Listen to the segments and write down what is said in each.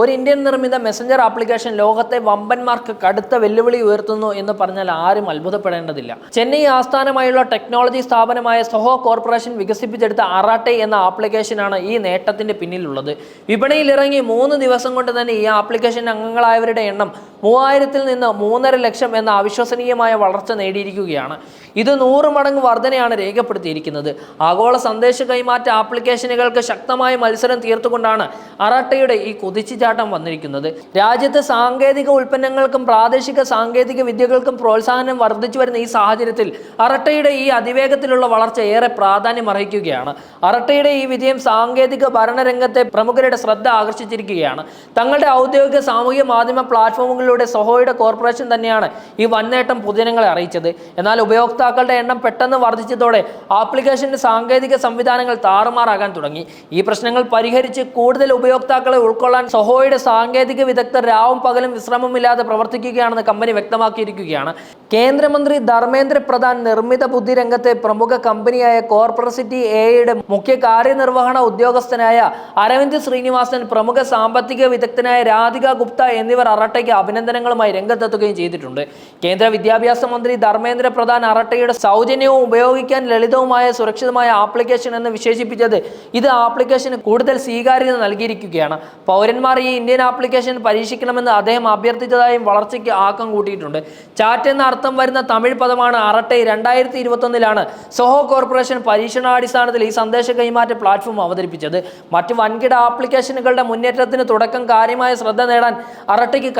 ഒരു ഇന്ത്യൻ നിർമ്മിത Messenger application ലോകത്തെ വമ്പന്മാർക്ക് കടുത്ത വെല്ലുവിളി ഉയർത്തുന്നു എന്ന് പറഞ്ഞാൽ ആരും അത്ഭുതപ്പെടേണ്ടതില്ല. ചെന്നൈ ആസ്ഥാനമായുള്ള ടെക്നോളജി സ്ഥാപനമായ സഹോ കോർപ്പറേഷൻ വികസിപ്പിച്ചെടുത്ത അറാട്ടെ എന്ന ആപ്ലിക്കേഷനാണ് ഈ നേട്ടത്തിന്റെ പിന്നിലുള്ളത്. വിപണിയിൽ ഇറങ്ങി മൂന്ന് ദിവസം കൊണ്ട് തന്നെ ഈ ആപ്ലിക്കേഷൻ അംഗങ്ങളായവരുടെ എണ്ണം മൂവായിരത്തിൽ നിന്ന് മൂന്നര ലക്ഷം എന്ന അവിശ്വസനീയമായ വളർച്ച നേടിയിരിക്കുകയാണ്. ഇത് നൂറ് മടങ്ങ് വർധനയാണ് രേഖപ്പെടുത്തിയിരിക്കുന്നത്. ആഗോള സന്ദേശ കൈമാറ്റ ആപ്ലിക്കേഷനുകൾക്ക് ശക്തമായ മത്സരം തീർത്തുകൊണ്ടാണ് അറാട്ടയുടെ ഈ കുതിച്ചുചാട്ടം വന്നിരിക്കുന്നത്. രാജ്യത്ത് സാങ്കേതിക ഉൽപ്പന്നങ്ങൾക്കും പ്രാദേശിക സാങ്കേതിക വിദ്യകൾക്കും പ്രോത്സാഹനം വർദ്ധിച്ചു വരുന്ന ഈ സാഹചര്യത്തിൽ അറട്ടയുടെ ഈ അതിവേഗത്തിലുള്ള വളർച്ച ഏറെ പ്രാധാന്യം അർഹിക്കുകയാണ്. അറട്ടയുടെ ഈ വിജയം സാങ്കേതിക ഭരണരംഗത്തെ പ്രമുഖരുടെ ശ്രദ്ധ ആകർഷിച്ചിരിക്കുകയാണ്. തങ്ങളുടെ ഔദ്യോഗിക സാമൂഹ്യ മാധ്യമ പ്ലാറ്റ്ഫോമുകളിലൂടെ സൊഹോയുടെ കോർപ്പറേഷൻ തന്നെയാണ് ഈ വന്നേട്ടം പൊതുജനങ്ങളെ അറിയിച്ചത്. എന്നാൽ ഉപയോക്താക്കളുടെ എണ്ണം പെട്ടെന്ന് വർദ്ധിച്ചതോടെ ആപ്ലിക്കേഷന്റെ സാങ്കേതിക സംവിധാനങ്ങൾ താറുമാറാകാൻ തുടങ്ങി. ഈ പ്രശ്നങ്ങൾ പരിഹരിച്ച് കൂടുതൽ ഉപയോക്താക്കളെ ഉൾക്കൊള്ളാൻ സൊഹോയുടെ സാങ്കേതിക വിദഗ്ധർ രാവും പകലും വിശ്രമമില്ലാതെ പ്രവർത്തിക്കുകയാണെന്ന് കമ്പനി വ്യക്തമാക്കിയിരിക്കുകയാണ്. കേന്ദ്രമന്ത്രി ധർമ്മേന്ദ്ര പ്രധാൻ നിർമ്മിത ബുദ്ധി രംഗത്തെ പ്രമുഖ കമ്പനിയായ കോർപ്പറസിറ്റി എയുടെ മുഖ്യ കാര്യനിർവഹണ ഉദ്യോഗസ്ഥനായ അരവിന്ദ് ശ്രീനിവാസൻ പ്രമുഖ സാമ്പത്തിക വിദഗ്ധനായ രാധിക ഗുപ്ത എന്നിവർ അറട്ടയ്ക്ക് അഭിനന്ദനങ്ങളുമായി രംഗത്തെത്തുകയും ചെയ്തിട്ടുണ്ട്. കേന്ദ്ര വിദ്യാഭ്യാസ മന്ത്രി ധർമ്മേന്ദ്ര പ്രധാൻ അറട്ടയുടെ സൗജന്യവും ഉപയോഗിക്കാൻ ലളിതവുമായ സുരക്ഷിതമായ ആപ്ലിക്കേഷൻ എന്ന് വിശേഷിപ്പിച്ചത് ഇത് ആപ്ലിക്കേഷന് കൂടുതൽ സ്വീകാര്യത നൽകിയിരിക്കുകയാണ്. പൗരന്മാർ ഈ ഇന്ത്യൻ ആപ്ലിക്കേഷൻ പരീക്ഷിക്കണമെന്ന് അദ്ദേഹം അഭ്യർത്ഥിച്ചതായും വളർച്ചയ്ക്ക് ആക്കം കൂട്ടിയിട്ടുണ്ട്. ചാറ്റ് എന്ന അർത്ഥം വരുന്ന തമിഴ് പദമാണ് അറട്ടെ രണ്ടായിരത്തി ഇരുപത്തൊന്നിലാണ് സോഹോ കോർപ്പറേഷൻ പരീക്ഷണാടിസ്ഥാനത്തിൽ ഈ സന്ദേശ കൈമാറ്റ പ്ലാറ്റ്ഫോം അവതരിപ്പിച്ചത്. മറ്റ് വൻകിട ആപ്ലിക്കേഷനുകളുടെ മുന്നേറ്റത്തിന് തുടക്കം കാര്യമായ ശ്രദ്ധ നേടാൻ അറട്ടയ്ക്ക്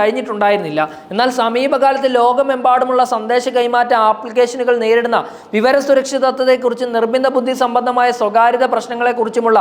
കഴിഞ്ഞിട്ടുണ്ടായിരുന്നില്ല എന്നാൽ സമീപകാലത്ത് ലോകമെമ്പാടുമുള്ള സന്ദേശ കൈമാറ്റ ആപ്ലിക്കേഷനുകൾ നേരിടുന്ന വിവര സുരക്ഷിതത്വത്തെക്കുറിച്ച് നിർബന്ധ ബുദ്ധി സംബന്ധമായ സ്വകാര്യത പ്രശ്നങ്ങളെക്കുറിച്ചുമുള്ള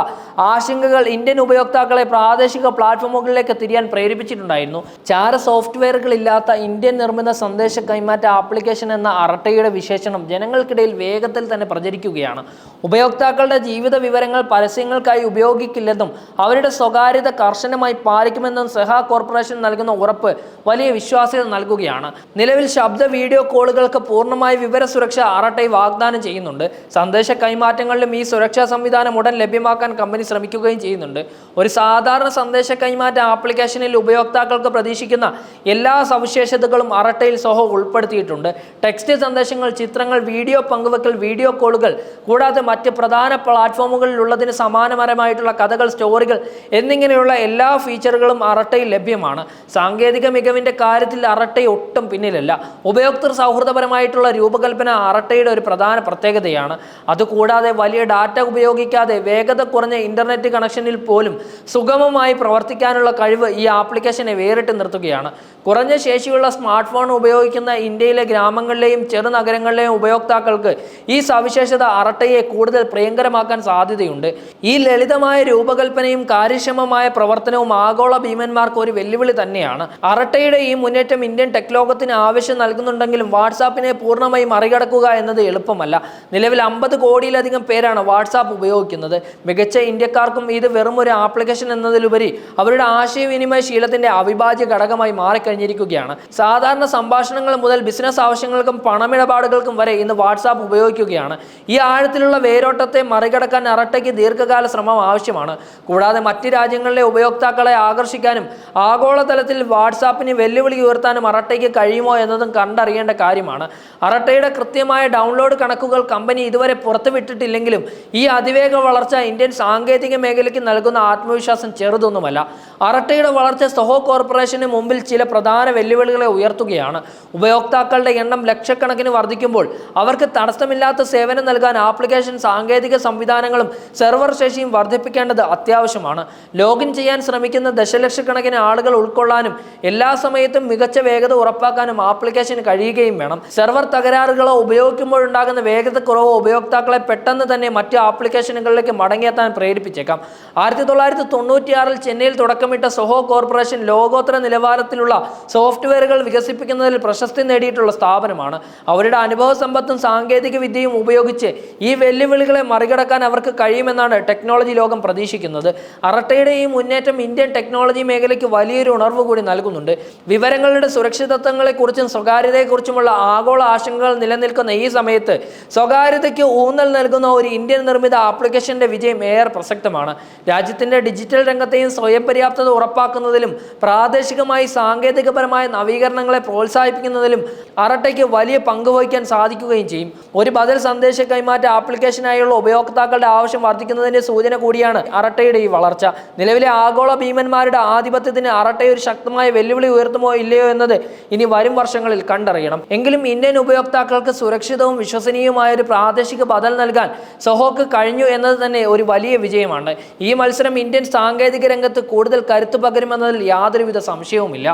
ആശങ്കകൾ ഇന്ത്യൻ ഉപയോക്താക്കളെ പ്രാദേശിക പ്ലാറ്റ്ഫോമുകളിലേക്ക് തിരിയാൻ പ്രേരിപ്പിച്ചിട്ടുണ്ടായിരുന്നു. ചാര സോഫ്റ്റ്വെയറുകൾ ഇല്ലാത്ത ഇന്ത്യൻ നിർമ്മിത സന്ദേശ കൈമാറ്റ ആപ്ലിക്കേഷൻ എന്ന അറട്ടയുടെ വിശേഷണം ജനങ്ങൾക്കിടയിൽ വേഗത്തിൽ തന്നെ പ്രചരിക്കുകയാണ്. ഉപയോക്താക്കളുടെ ജീവിത വിവരങ്ങൾ പരസ്യങ്ങൾക്കായി ഉപയോഗിക്കില്ലെന്നും അവരുടെ സ്വകാര്യത കർശനമായി പാലിക്കുമെന്നും സെഹ കോർപ്പറേഷൻ നൽകുന്ന ഉറപ്പ് വലിയ വിശ്വാസ്യത നൽകുകയാണ്. നിലവിൽ ശബ്ദ വീഡിയോ കോളുകൾക്ക് പൂർണമായ വിവര സുരക്ഷ ആറട്ടൈ വാഗ്ദാനം ചെയ്യുന്നുണ്ട്. സന്ദേശ കൈമാറ്റങ്ങളിലും ഈ സുരക്ഷാ സംവിധാനം ഉടൻ ലഭ്യമാക്കാൻ കമ്പനി ശ്രമിക്കുകയും ചെയ്യുന്നുണ്ട്. ഒരു സാധാരണ സന്ദേശ കൈമാറ്റ ആപ്ലിക്കേഷനിൽ ഉപയോക്താക്കൾക്ക് പ്രതീക്ഷിക്കുന്ന എല്ലാ സവിശേഷതകളും അറട്ടയിൽ സോഹോ ഉൾപ്പെടുത്തിയിട്ടുണ്ട്. ടെക്സ്റ്റ് സന്ദേശങ്ങൾ ചിത്രങ്ങൾ വീഡിയോ പങ്കുവെക്കൽ വീഡിയോ കോളുകൾ കൂടാതെ മറ്റ് പ്രധാന പ്ലാറ്റ്ഫോമുകളിലുള്ളതിന് സമാനപരമായിട്ടുള്ള കഥകൾ സ്റ്റോറികൾ എന്നിങ്ങനെയുള്ള എല്ലാ ഫീച്ചറുകളും അറട്ടയിൽ ലഭ്യമാണ്. സാങ്കേതിക മികവിന്റെ കാര്യത്തിൽ അറട്ട ഒട്ടും പിന്നിലല്ല. ഉപയോക്തൃ സൗഹൃദപരമായിട്ടുള്ള രൂപകൽപ്പന അറട്ടയുടെ ഒരു പ്രധാന പ്രത്യേകതയാണ്. അതുകൂടാതെ വലിയ ഡാറ്റ ഉപയോഗിക്കാതെ വേഗത കുറഞ്ഞ ഇന്റർനെറ്റ് കണക്ഷനിൽ പോലും സുഗമമായി പ്രവർത്തിക്കാനുള്ള കഴിവ് ഈ ആപ്ലിക്കേഷനെ വേറിട്ട് നിർത്തുകയാണ്. കുറഞ്ഞ ശേഷിയുള്ള സ്മാർട്ട് ഫോൺ ഉപയോഗിക്കുന്ന ഇന്ത്യയിലെ ഗ്രാമങ്ങളിലെയും ചെറുനഗരങ്ങളിലെയും ഉപയോക്താക്കൾക്ക് ഈ സവിശേഷത അറട്ടയെ കൂടുതൽ പ്രിയങ്കരമാക്കാൻ സാധ്യതയുണ്ട്. ഈ ലളിതമായ രൂപകൽപ്പനയും കാര്യക്ഷമമായ പ്രവർത്തനവും ആഗോള ഭീമന്മാർക്ക് ഒരു വെല്ലുവിളി തന്നെയാണ്. അറട്ടയുടെ ഈ മുന്നേറ്റം ഇന്ത്യൻ ടെക് ലോകത്തിന് ആവശ്യം നൽകുന്നുണ്ടെങ്കിലും വാട്സാപ്പിനെ പൂർണമായി മറികടക്കുക എന്നത് എളുപ്പമല്ല. നിലവിൽ അമ്പത് കോടിയിലധികം പേരാണ് വാട്സാപ്പ് ഉപയോഗിക്കുന്നത്. മികച്ച ഇന്ത്യക്കാർക്കും ഇത് വെറും ഒരു ആപ്ലിക്കേഷൻ എന്നതിലുപരി അവരുടെ ആശയവിനിമയ ശീലത്തിന്റെ അവിഭാജ്യ ഘടകമായി മാറിക്കഴിഞ്ഞിരിക്കുകയാണ്. സാധാരണ സംഭാഷണങ്ങൾ മുതൽ ബിസിനസ് ആവശ്യങ്ങൾക്കും പണമിടപാടുകൾക്കും വരെ ഇന്ന് വാട്സാപ്പ് ഉപയോഗിക്കുകയാണ്. ഈ ആഴത്തിലുള്ള വേരോട്ടത്തെ മറികടക്കാൻ അറട്ടയ്ക്ക് ദീർഘകാല ശ്രമം ആവശ്യമാണ്. കൂടാതെ മറ്റ് രാജ്യങ്ങളിലെ ഉപയോക്താക്കളെ ആകർഷിക്കാനും ആഗോളതലത്തിൽ വാട്സാപ്പിന് വെല്ലുവിളി ഉയർത്താനും അറട്ടയ്ക്ക് കഴിയുമോ എന്നതും കണ്ടറിയേണ്ട കാര്യമാണ്. അറട്ടയുടെ കൃത്യമായ ഡൗൺലോഡ് കണക്കുകൾ കമ്പനി ഇതുവരെ പുറത്തുവിട്ടിട്ടില്ലെങ്കിലും ഈ അതിവേഗ വളർച്ച ഇന്ത്യൻ സാങ്കേതിക മേഖലയ്ക്ക് നൽകുന്ന ആത്മവിശ്വാസം ചെറുതൊന്നുമല്ല. അറട്ടയുടെ വളർച്ച സൊഹോ കോർപ്പറേഷന് മുമ്പിൽ ചില പ്രധാന വെല്ലുവിളികളെ ഉയർത്തുകയാണ്. ഉപയോക്താക്കളുടെ എണ്ണം ലക്ഷക്കണക്കിന് വർദ്ധിക്കുമ്പോൾ അവർക്ക് തടസ്സമില്ലാത്ത സേവനം നൽകാൻ ആപ്ലിക്കേഷൻ സാങ്കേതിക സംവിധാനങ്ങളും സെർവർ ശേഷിയും വർദ്ധിപ്പിക്കേണ്ടത് അത്യാവശ്യമാണ്. ലോഗിൻ ചെയ്യാൻ ശ്രമിക്കുന്ന ദശലക്ഷക്കണക്കിന് ആളുകൾ ഉൾക്കൊള്ളാനും എല്ലാ സമയത്തും മികച്ച വേഗത ഉറപ്പാക്കാനും ആപ്ലിക്കേഷന് കഴിയുകയും വേണം. സെർവർ തകരാറുകളോ ഉപയോഗിക്കുമ്പോഴുണ്ടാകുന്ന കുറവോ ഉപയോക്താക്കളെ പെട്ടെന്ന് തന്നെ മറ്റ് ആപ്ലിക്കേഷനുകളിലേക്ക് മടങ്ങിയെത്താൻ പ്രേരിപ്പിച്ചേക്കാം. ആയിരത്തി തൊള്ളായിരത്തി തൊണ്ണൂറ്റിയാറിൽ ചെന്നൈയിൽ തുടക്കമിട്ട സൊഹോ കോർപ്പറേഷൻ ലോകോത്തര നിലവാരത്തിലുള്ള സോഫ്റ്റ്വെയറുകൾ വികസിപ്പിക്കുന്നതിൽ പ്രശസ്തി നേടിയിട്ടുള്ള സ്ഥാപനമാണ്. അവരുടെ അനുഭവ സമ്പത്തും സാങ്കേതിക വിദ്യയും ഉപയോഗിച്ച് ഈ വെല്ലുവിളികളെ മറികടക്കാൻ അവർക്ക് കഴിയുമെന്നാണ് ടെക്നോളജി ലോകം പ്രതീക്ഷിക്കുന്നത്. അറട്ടയുടെ ഈ മുന്നേറ്റം ഇന്ത്യൻ ടെക്നോളജി മേഖലയ്ക്ക് വലിയൊരു ഉണർവ് കൂടി നൽകുന്നുണ്ട്. വിവരങ്ങളുടെ സുരക്ഷിതത്വങ്ങളെക്കുറിച്ചും സ്വകാര്യതയെക്കുറിച്ചുമുള്ള ആഗോള ആശങ്കകൾ നിലനിൽക്കുന്ന ഈ സമയത്ത് സ്വകാര്യതയ്ക്ക് ഊന്നൽ നൽകുന്ന ഒരു ഇന്ത്യൻ നിർമ്മിത ആപ്ലിക്കേഷന്റെ വിജയം ഏറെ പ്രസക്തമാണ്. രാജ്യത്തിന്റെ ഡിജിറ്റൽ രംഗത്തെയും സ്വയം പര്യാപ്തത ഉറപ്പാക്കുന്നതിലും പ്രാദേശികമായി സാങ്കേതികപരമായ നവീകരണങ്ങളെ പ്രോത്സാഹിപ്പിക്കുന്നതിലും അറട്ടയ്ക്ക് വലിയ പങ്ക് വഹിക്കാൻ സാധിക്കുകയും ചെയ്യും. ഒരു ബദൽ സന്ദേശ കൈമാറ്റ ആപ്ലിക്കേഷനായുള്ള ഉപയോക്താക്കളുടെ ആവശ്യം വർദ്ധിക്കുന്നതിന്റെ സൂചന കൂടിയാണ് അറട്ടയുടെ ഈ വളർച്ച. നിലവിലെ ആഗോള ഭീമന്മാരുടെ ആധിപത്യത്തിന് അറട്ടയൊരു ശക്തമായ വെല്ലുവിളി ഉയർത്തുമോ ഇല്ലയോ എന്നത് ഇനി വരും വർഷങ്ങളിൽ കണ്ടറിയണം. എങ്കിലും ഇന്ത്യൻ ഉപയോക്താക്കൾക്ക് സുരക്ഷിതവും വിശ്വസനീയവുമായ ഒരു പ്രാദേശിക ബദൽ നൽകാൻ സഹോക്ക് കഴിഞ്ഞു എന്നത് തന്നെ ഒരു വലിയ വിജയമാണ്. ഈ മത്സരം ഇന്ത്യൻ സാങ്കേതിക രംഗത്ത് കൂടുതൽ കരുത്തു പകരുമെന്നതിൽ യാതൊരുവിധ സംശയവുമില്ല.